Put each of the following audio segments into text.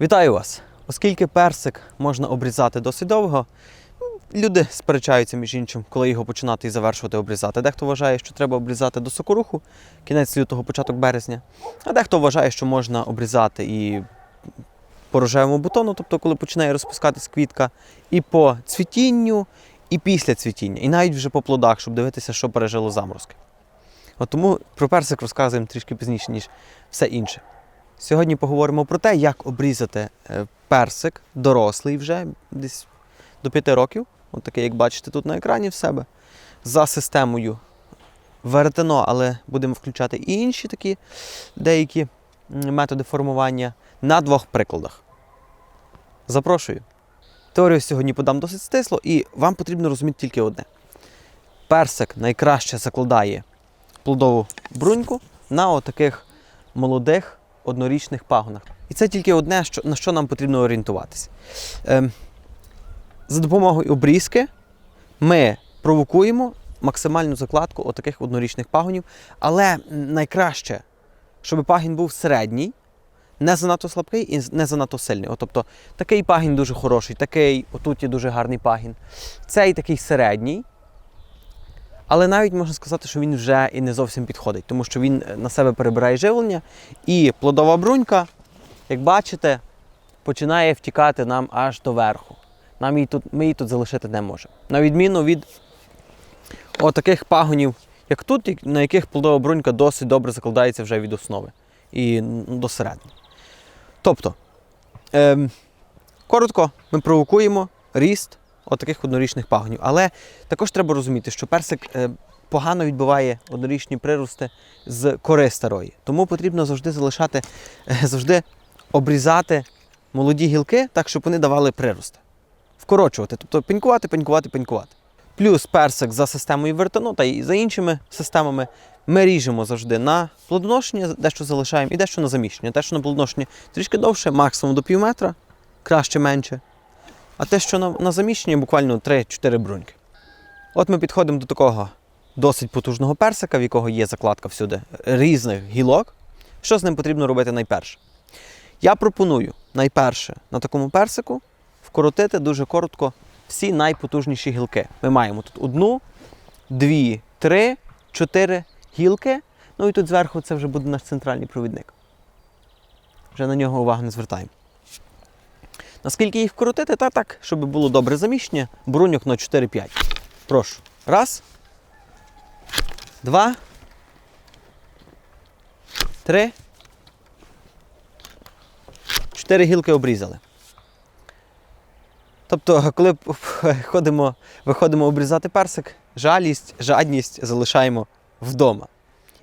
Вітаю вас! Оскільки персик можна обрізати досить довго, люди сперечаються між іншим, коли його починати і завершувати обрізати. Дехто вважає, що треба обрізати до сокоруху, кінець лютого, початок березня. А дехто вважає, що можна обрізати і по рожевому бутону, тобто коли починає розпускатись квітка, і по цвітінню, і після цвітіння, і навіть вже по плодах, щоб дивитися, що пережило заморозки. От тому про персик розказуємо трішки пізніше, ніж все інше. Сьогодні поговоримо про те, як обрізати е, персик, дорослий вже десь до 5 років, от такий, як бачите тут на екрані в себе, за системою веретено, але будемо включати і інші такі деякі методи формування на двох прикладах. Запрошую. Теорію сьогодні подам досить стисло, і вам потрібно розуміти тільки одне: персик найкраще закладає плодову бруньку на отаких молодих однорічних пагонах. І це тільки одне, що, на що нам потрібно орієнтуватися. Ем, за допомогою обрізки ми провокуємо максимальну закладку отаких однорічних пагонів, але найкраще, щоб пагін був середній, не занадто слабкий і не занадто сильний. От, тобто такий пагін дуже хороший, такий, отут є дуже гарний пагін. Цей такий середній. Але навіть можна сказати, що він вже і не зовсім підходить, тому що він е, на себе перебирає живлення, і плодова брунька, як бачите, починає втікати нам аж до верху. Нам її тут, ми її тут залишити не можемо. На відміну від отаких пагонів, як тут, на яких плодова брунька досить добре закладається вже від основи і до середини. Тобто, ем, коротко, ми провокуємо ріст отаких однорічних пагонів. Але також треба розуміти, що персик е, погано відбиває однорічні прирости з кори старої. Тому потрібно завжди залишати, е, завжди обрізати молоді гілки так, щоб вони давали прирости. Вкорочувати, тобто пенькувати, пенькувати, пенькувати. Плюс персик за системою вертону та і за іншими системами ми ріжемо завжди на плодоношення, дещо залишаємо, і дещо на заміщення. Те, що на плодоношення трішки довше, максимум до пів метра, краще менше. А те, що на, на заміщення, буквально 3-4 бруньки. От ми підходимо до такого досить потужного персика, в якого є закладка всюди різних гілок. Що з ним потрібно робити найперше? Я пропоную найперше на такому персику вкоротити дуже коротко всі найпотужніші гілки. Ми маємо тут одну, дві, три, чотири гілки. Ну і тут зверху це вже буде наш центральний провідник. Вже на нього увагу не звертаємо. Наскільки їх вкрутити? Та так, щоб було добре заміщення, бруньок на 4-5. Прошу. Раз. Два. Три. Чотири гілки обрізали. Тобто, коли ходимо, виходимо обрізати персик, жалість, жадність залишаємо вдома.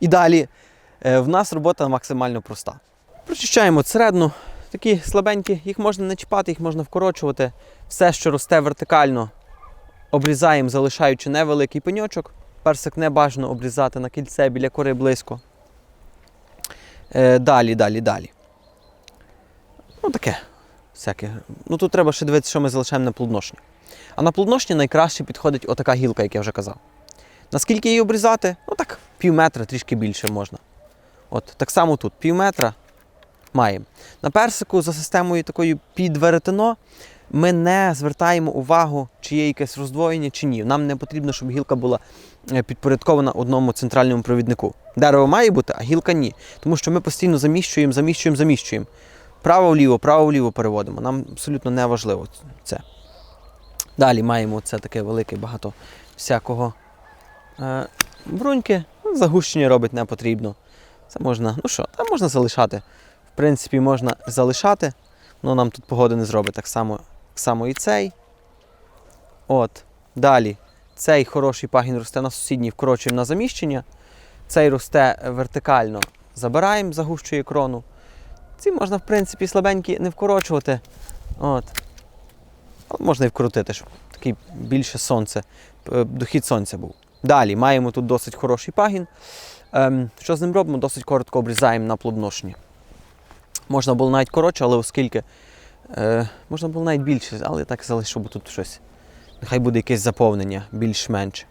І далі е, в нас робота максимально проста. Прочищаємо середину, такі слабенькі, їх можна не чіпати, їх можна вкорочувати. Все, що росте вертикально, обрізаємо, залишаючи невеликий пеньочок. Персик не бажано обрізати на кільце біля кори близько. Е, далі, далі, далі. Ну таке. Всяке. Ну тут треба ще дивитися, що ми залишаємо на плодоношні. А на плодоношні найкраще підходить отака гілка, як я вже казав. Наскільки її обрізати? Ну так, пів метра, трішки більше можна. От, так само тут, пів метра маємо. На персику за системою такою під веретено ми не звертаємо увагу, чи є якесь роздвоєння, чи ні. Нам не потрібно, щоб гілка була е, підпорядкована одному центральному провіднику. Дерево має бути, а гілка ні. Тому що ми постійно заміщуємо, заміщуємо, заміщуємо. Право-вліво, право-вліво переводимо. Нам абсолютно не важливо це. Далі маємо це таке велике багато всякого е, бруньки. Ну, Загущення робити не потрібно. Це можна, ну що, там можна залишати. В принципі, можна залишати, але нам тут погоди не зробить. Так само, так само і цей. От. Далі. Цей хороший пагін росте на сусідній, вкорочуємо на заміщення. Цей росте вертикально, забираємо, загущує крону. Ці можна, в принципі, слабенькі не вкорочувати. От. Але можна і вкрутити, щоб такий більше сонце, е, дохід сонця був. Далі маємо тут досить хороший пагін. Ем, що з ним робимо? Досить коротко обрізаємо на плодоношні. Можна було навіть коротше, але оскільки е, можна було навіть більше, але так залишу, бо тут щось. Нехай буде якесь заповнення більш-менш.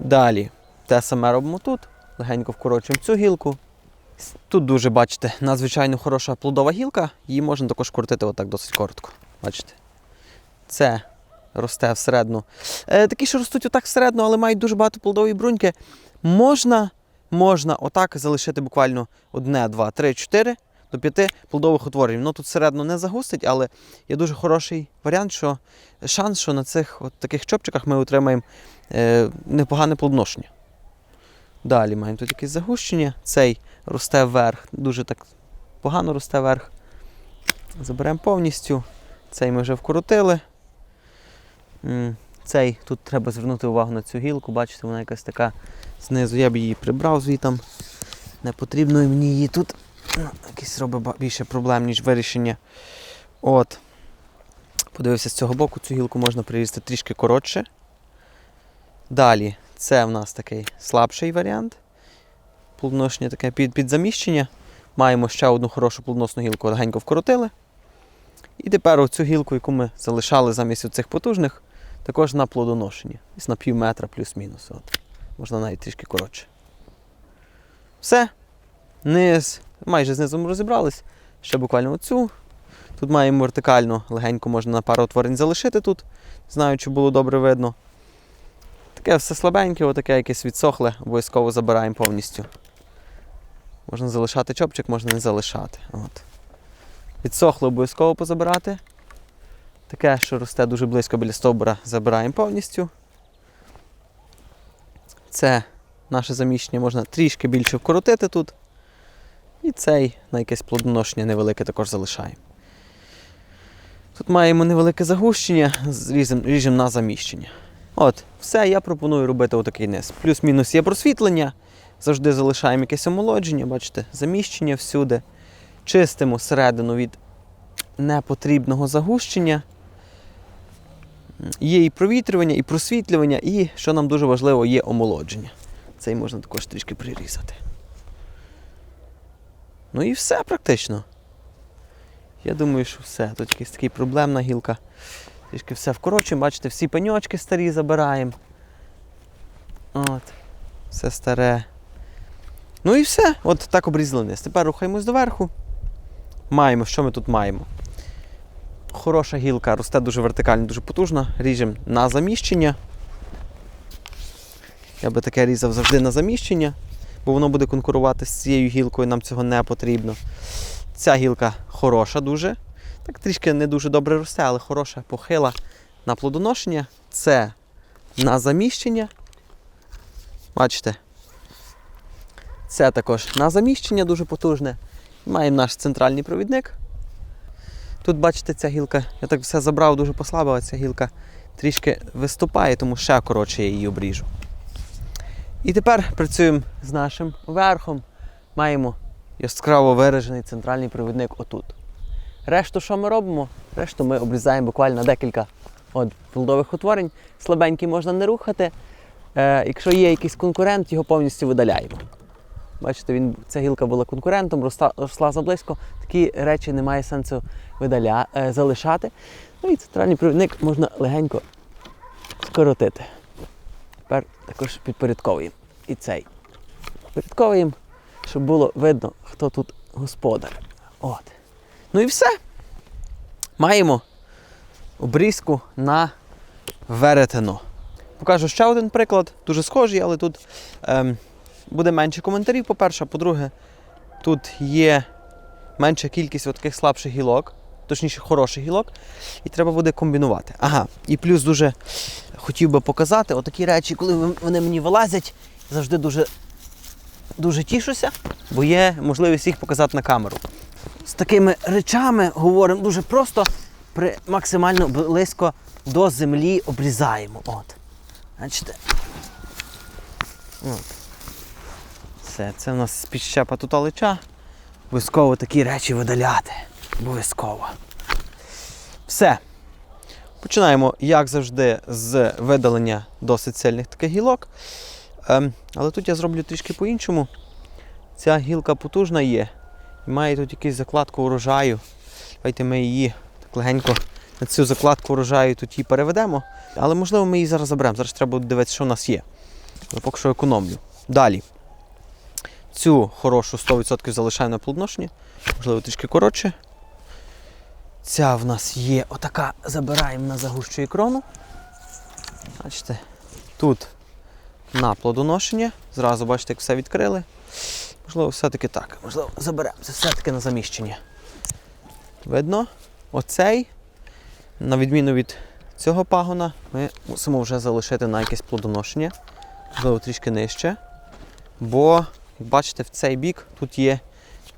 Далі те саме робимо тут. Легенько вкорочуємо цю гілку. Тут дуже, бачите, надзвичайно хороша плодова гілка, її можна також крутити отак досить коротко. Бачите? Це росте всередину. Е, такі, що ростуть отак всередину, але мають дуже багато плодової бруньки. Можна, можна отак залишити буквально одне, два, три, чотири до п'яти плодових утворень. Воно тут всередину не загустить, але є дуже хороший варіант, що шанс, що на цих от таких чопчиках ми отримаємо е, непогане плодоношення. Далі маємо тут якесь загущення. Цей росте вверх, дуже так погано росте вверх. Заберемо повністю. Цей ми вже вкоротили. Цей тут треба звернути увагу на цю гілку. Бачите, вона якась така знизу. Я б її прибрав звітом. Не потрібно мені її тут. Ну, якийсь робить більше проблем, ніж вирішення. От. Подивився з цього боку, цю гілку можна прирізати трішки коротше. Далі, це в нас такий слабший варіант. Плодоношення таке під, під заміщення. Маємо ще одну хорошу плодоносну гілку, легенько вкоротили. І тепер оцю гілку, яку ми залишали замість цих потужних, також на плодоношення. Десь на пів метра плюс-мінус. Можна навіть трішки коротше. Все. Низ. Майже знизу розібрались. Ще буквально оцю. Тут маємо вертикально, легенько можна на пару утворень залишити тут. Знаю, чи було добре видно. Таке все слабеньке, отаке якесь відсохле, обов'язково забираємо повністю. Можна залишати чопчик, можна не залишати. От. Відсохле обов'язково позабирати. Таке, що росте дуже близько біля стовбура, забираємо повністю. Це наше заміщення можна трішки більше вкоротити тут. І цей на якесь плодоношення невелике також залишаємо. Тут маємо невелике загущення, ріжемо ріжем на заміщення. От, все, я пропоную робити отакий низ. Плюс-мінус є просвітлення. Завжди залишаємо якесь омолодження, бачите, заміщення всюди. Чистимо середину від непотрібного загущення. Є і провітрювання, і просвітлювання, і, що нам дуже важливо, є омолодження. Цей можна також трішки прирізати. Ну і все практично. Я думаю, що все. Тут якась така проблемна гілка. Трішки все вкорочуємо, бачите, всі пеньочки старі забираємо. От. Все старе. Ну і все. От так обрізали низ. Тепер рухаємось доверху. Маємо, що ми тут маємо? Хороша гілка, росте дуже вертикально, дуже потужно. Ріжемо на заміщення. Я би таке різав завжди на заміщення, бо воно буде конкурувати з цією гілкою, нам цього не потрібно. Ця гілка хороша дуже. Так трішки не дуже добре росте, але хороша, похила на плодоношення. Це на заміщення. Бачите? Це також на заміщення дуже потужне. Маємо наш центральний провідник. Тут, бачите, ця гілка, я так все забрав, дуже послабила, ця гілка трішки виступає, тому ще коротше я її обріжу. І тепер працюємо з нашим верхом. Маємо яскраво виражений центральний провідник отут. Решту, що ми робимо? Решту ми обрізаємо буквально декілька от, плодових утворень. Слабенький можна не рухати. Е, якщо є якийсь конкурент, його повністю видаляємо. Бачите, він, ця гілка була конкурентом, росла, росла заблизько. Такі речі немає сенсу видаля, е, залишати. Ну і центральний провідник можна легенько скоротити. Тепер також підпорядковуємо і цей. Підпорядковуємо, щоб було видно, хто тут господар. От. Ну і все. Маємо обрізку на веретено. Покажу ще один приклад, дуже схожий, але тут ем, буде менше коментарів, по-перше, а по-друге, тут є менша кількість таких слабших гілок, точніше хороших гілок, і треба буде комбінувати. Ага, і плюс дуже хотів би показати отакі речі, коли вони мені вилазять, завжди дуже, дуже тішуся, бо є можливість їх показати на камеру. З такими речами говоримо дуже просто, при максимально близько до землі обрізаємо. От. Бачите? От. Все, це в нас підщепа тут алича. Обов'язково такі речі видаляти. Обов'язково. Все. Починаємо, як завжди, з видалення досить сильних таких гілок. Ем, але тут я зроблю трішки по-іншому. Ця гілка потужна є. І має тут якусь закладку урожаю. Давайте ми її так легенько на цю закладку урожаю тут її переведемо. Але можливо ми її зараз заберемо. Зараз треба дивитися, що в нас є. Але поки що економлю. Далі. Цю хорошу 100% залишаємо на плодоношенні, можливо, трішки коротше. Ця в нас є отака, забираємо на загущую крону. Бачите, тут на плодоношення. Зразу бачите, як все відкрили. Можливо, все-таки так. Можливо, заберемо все-таки на заміщення. Видно? Оцей, на відміну від цього пагона, ми мусимо вже залишити на якесь плодоношення. Можливо, трішки нижче. Бо, як бачите, в цей бік тут є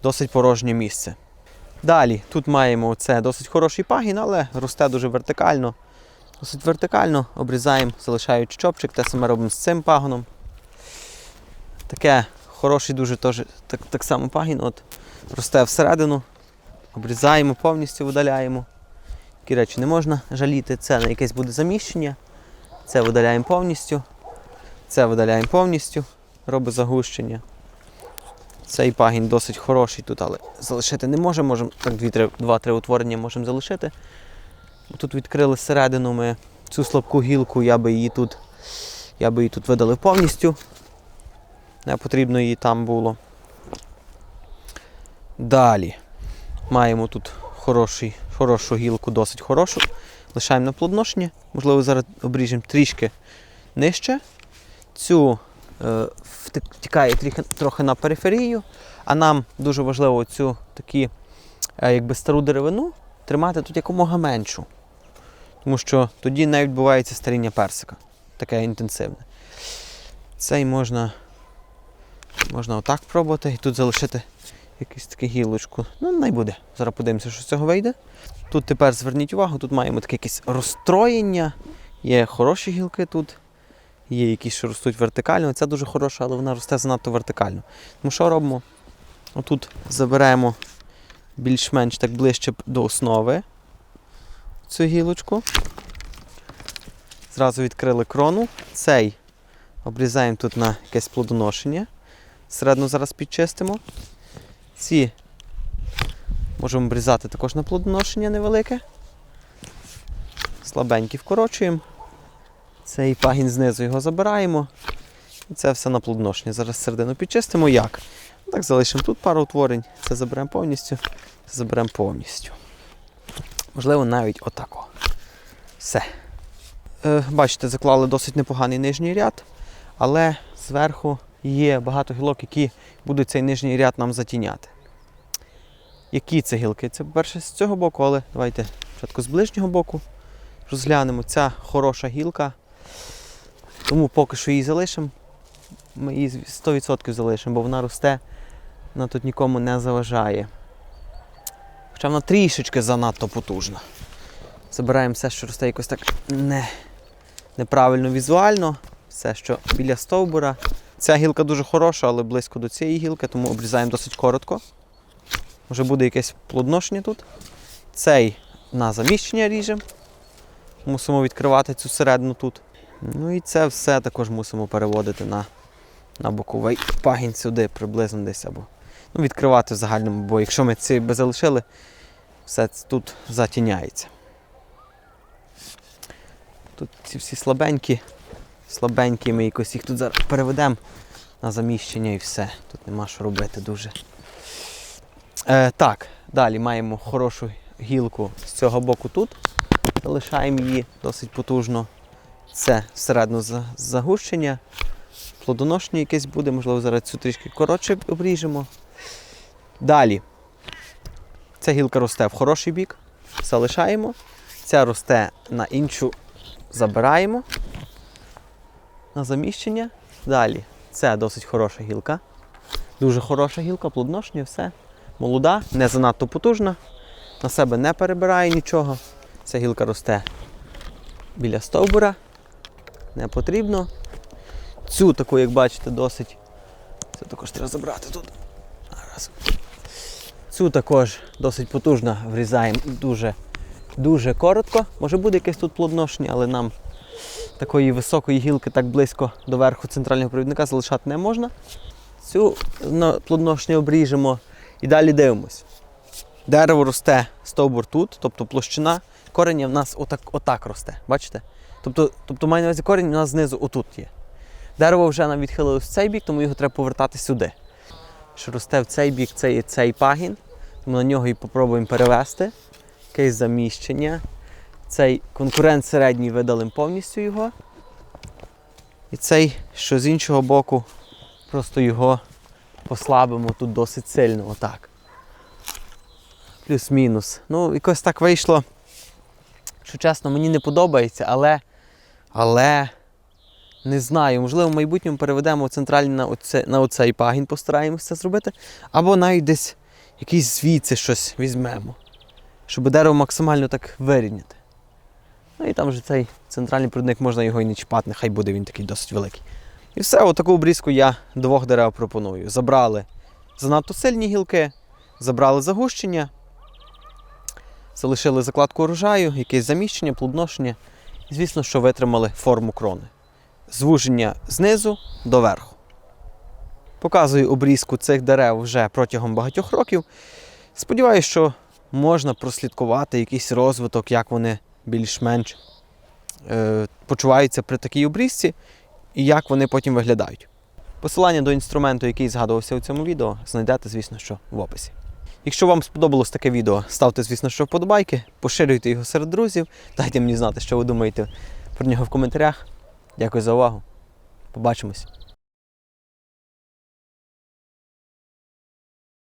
досить порожнє місце. Далі тут маємо це досить хороший пагін, але росте дуже вертикально. Досить вертикально обрізаємо, залишаючи чопчик, те саме робимо з цим пагоном. Таке хороший дуже теж, так, так само пагін. От, росте всередину, обрізаємо, повністю видаляємо. Такі речі не можна жаліти. Це на якесь буде заміщення. Це видаляємо повністю. Це видаляємо повністю, робить загущення. Цей пагін досить хороший тут, але залишити не можемо. Можемо так 2-3 утворення можемо залишити. Тут відкрили середину ми цю слабку гілку, я би її тут, я би її тут видалив повністю. Не потрібно її там було. Далі маємо тут хороший, хорошу гілку, досить хорошу. Лишаємо на плодоношення. Можливо, зараз обріжемо трішки нижче. Цю е, втікає трохи, трохи на периферію, а нам дуже важливо цю такі, е, якби стару деревину тримати тут якомога меншу. Тому що тоді не відбувається старіння персика. Таке інтенсивне. Цей можна, можна отак пробувати і тут залишити якусь таку гілочку. Ну, най буде. Зараз подивимося, що з цього вийде. Тут тепер зверніть увагу, тут маємо таке якесь розстроєння. Є хороші гілки тут, є якісь, що ростуть вертикально. Ця дуже хороша, але вона росте занадто вертикально. Тому що робимо? Отут заберемо більш-менш так ближче до основи цю гілочку. Зразу відкрили крону. Цей обрізаємо тут на якесь плодоношення. Середину зараз підчистимо. Ці можемо обрізати також на плодоношення невелике. Слабенькі вкорочуємо. Цей пагін знизу його забираємо. І це все на плодоношення. Зараз середину підчистимо. Як? Так, залишимо тут пару утворень. Це заберемо повністю, це заберемо повністю. Можливо, навіть отако. Все. Е, бачите, заклали досить непоганий нижній ряд, але зверху є багато гілок, які будуть цей нижній ряд нам затіняти. Які це гілки? Це, по-перше, з цього боку, але давайте спочатку з ближнього боку розглянемо. Ця хороша гілка. Тому поки що її залишимо. Ми її 100% залишимо, бо вона росте, вона тут нікому не заважає. Хоча вона трішечки занадто потужна. Забираємо все, що росте якось так не, неправильно візуально. Все, що біля стовбура. Ця гілка дуже хороша, але близько до цієї гілки, тому обрізаємо досить коротко. Може буде якесь плодоношення тут. Цей на заміщення ріжемо. Мусимо відкривати цю середину тут. Ну і це все також мусимо переводити на, на боковий пагін сюди, приблизно десь або ну, відкривати в загальному, бо якщо ми ці би залишили, все це тут затіняється. Тут ці всі слабенькі, слабенькі, ми якось їх тут зараз переведемо на заміщення і все. Тут нема що робити дуже. Е, так, далі маємо хорошу гілку з цього боку тут. Залишаємо її досить потужно. Це всередину загущення. Плодоношення якесь буде, можливо, зараз цю трішки коротше обріжемо. Далі. Ця гілка росте в хороший бік, залишаємо. Ця росте на іншу, забираємо на заміщення. Далі. Це досить хороша гілка. Дуже хороша гілка, плодоношення, все. Молода, не занадто потужна. На себе не перебирає нічого. Ця гілка росте біля стовбура. Не потрібно. Цю таку, як бачите, досить. Це також треба забрати тут. Зараз. Цю також досить потужно врізаємо дуже, дуже коротко. Може буде якесь тут плодоношення, але нам такої високої гілки так близько до верху центрального провідника залишати не можна. Цю на плодоношення обріжемо і далі дивимось. Дерево росте стовбур тут, тобто площина корення в нас отак, отак росте. Бачите? Тобто, тобто має на увазі корінь у нас знизу отут є. Дерево вже нам відхилилось в цей бік, тому його треба повертати сюди. що росте в цей бік, це є цей пагін. Тому на нього і попробуємо перевести. Якесь заміщення. Цей конкурент середній видалимо повністю його. І цей, що з іншого боку, просто його послабимо тут досить сильно. Отак. Плюс-мінус. Ну, якось так вийшло. Що чесно, мені не подобається, але. Але. Не знаю, можливо, в майбутньому переведемо центральний на, оце, на оцей пагін, постараємося це зробити. Або навіть десь якийсь звідси щось візьмемо. Щоб дерево максимально так вирівняти. Ну і там вже цей центральний провідник можна його і не чіпати, нехай буде він такий досить великий. І все, отаку обрізку я двох дерев пропоную. Забрали занадто сильні гілки, забрали загущення, залишили закладку урожаю, якесь заміщення, плодоношення. І, звісно, що витримали форму крони. Звуження знизу до верху. Показую обрізку цих дерев вже протягом багатьох років. Сподіваюся, що можна прослідкувати якийсь розвиток, як вони більш-менш е, почуваються при такій обрізці і як вони потім виглядають. Посилання до інструменту, який згадувався у цьому відео, знайдете, звісно, що в описі. Якщо вам сподобалось таке відео, ставте, звісно, що вподобайки, поширюйте його серед друзів, дайте мені знати, що ви думаєте про нього в коментарях. Дякую за увагу. Побачимось.